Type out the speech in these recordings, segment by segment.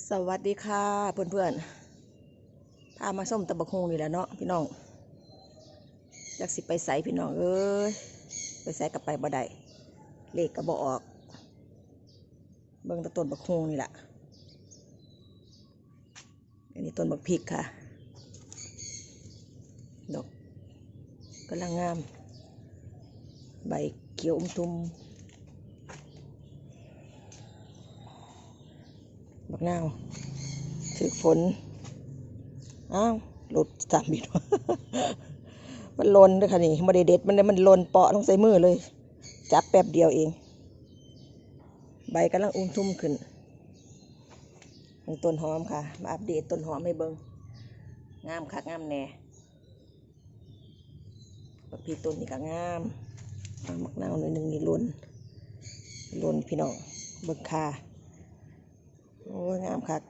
สวัสดีค่ะเพื่อนเพื่อนๆพามาส้มตะบกฮงนี่แหละเนาะพี่น้องอยากสิไปใส่พี่น้องเอ้ยไปใส่กับไปบ่ได้เลขก็บ่ออก เบิ่งตะต้นบักฮงนี่แหละอันนี้ต้นบักพริกค่ะ ดอกกำลังงาม ใบเขียวอมทุม บักนาวถือฝน อ้าวหลุดสามบิดมันลนด้วยค่ะนี่มาเด็ดมันเลยมันลนเปาะลงใส่มือเลย จับแป๊บเดียวเอง ใบกำลังอุ้มทุ่มขึ้นต้นหอมค่ะ มาอัปเดตต้นหอมให้เบิงงามคักงามแน่บักพีต้นนี่ก็งามมักนาวหน่อยหนึ่งนี่ลนลนพี่น้องเบิงค่า โอ้ยงามคัก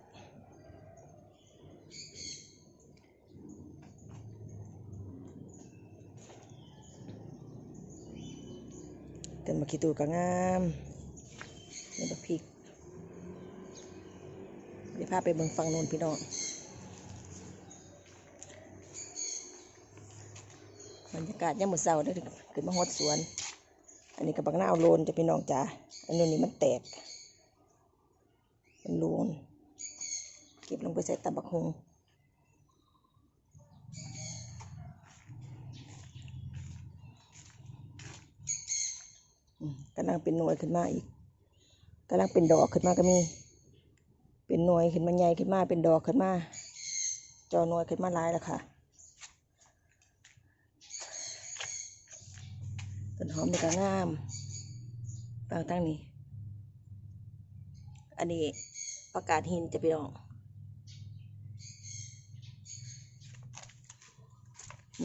เต็มมาขี้ตูก็งามนี่บักพริกเดี๋ยวพาไปเบิ่งฟังโน้นพี่น้องบรรยากาศยามมื้อเช้าได้อขึ้นมาฮดสวน อันนี้กับบักนาวโลนจะพี่น้องจ้าอันนู้นนี่มันแตก เป็นรูนเก็บลงไปใส่ตะบักฮงกำลังเป็นหน่วยขึ้นมาอีกกำลังเป็นดอกขึ้นมาก็มี เป็นหน่วยขึ้นมาใหญ่ขึ้นมา เป็นดอกขึ้นมา จอหน่วยขึ้นมาหลายแล้วค่ะต้นหอมนี่ก็งามบางตั้งนี้ อันนี้ประกาศหินจะไปลอง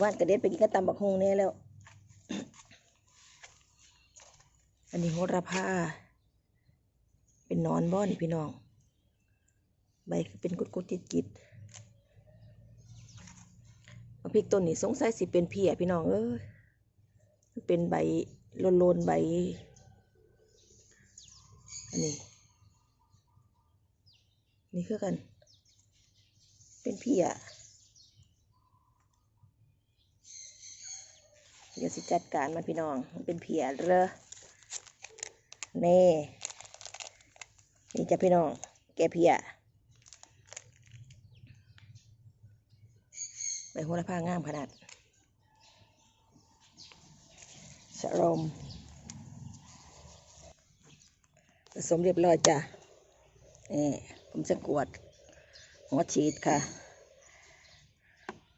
วานกระเด็ดไปกินกระตำบักฮงแน่แล้ว อันนี้โหระพา เป็นนอนบ่อนพี่น้อง ใบเป็นกุดกุดจิตจิตๆเอาพริกต้นนี่สงสัยสิเป็นเพียพี่น้องเอ้ยมันเป็นใบโลนๆใบ อันนี้ นี่คือกัน เป็นเพียเดี๋ยวสิจัดการมันพี่น้อง มันเป็นเพียเรอเน่นี่จะพี่น้อง แกเพียใบโหระพางามขนาดสรมผสมเรียบร้อยจ้ะนี่ ผมจะกวดหัวฉีดค่ะ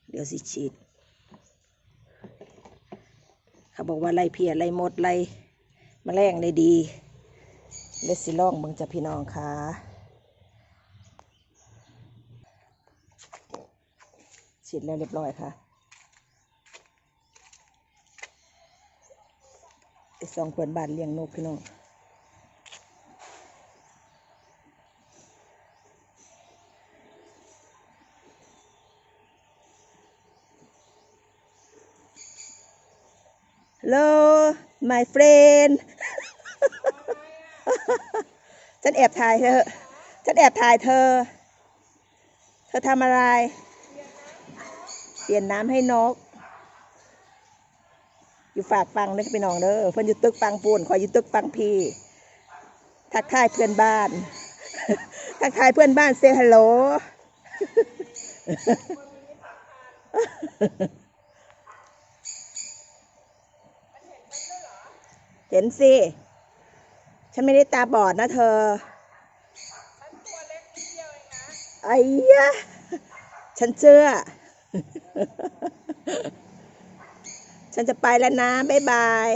เดี๋ยวสิฉีด เขาบอกว่าไล่เพียไล่มดไล่แมลงได้ดีเลสสิล่องเบิงจะพี่น้องค่ะฉีดแล้วเรียบร้อยค่ะไอสองขวดบาทเลี้ยงนกพี่น้อง Hello my friend ฉันแอบถ่ายเธอ ฉันแอบถ่ายเธอ เธอทำอะไร เปลี่ยนน้ำให้นก อยู่ฝากฟังเด้อพี่น้องเด้อเพิ่นอยู่ตึกฟังปูนคอยอยู่ตึกฟังพี่ ทักทายเพื่อนบ้าน ทักทายเพื่อนบ้านเซฮัลโหล เห็นสิ ฉันไม่ได้ตาบอดนะเธอไอ้ยะฉันเชื่อ ฉันจะไปแล้วนะ บ๊ายบาย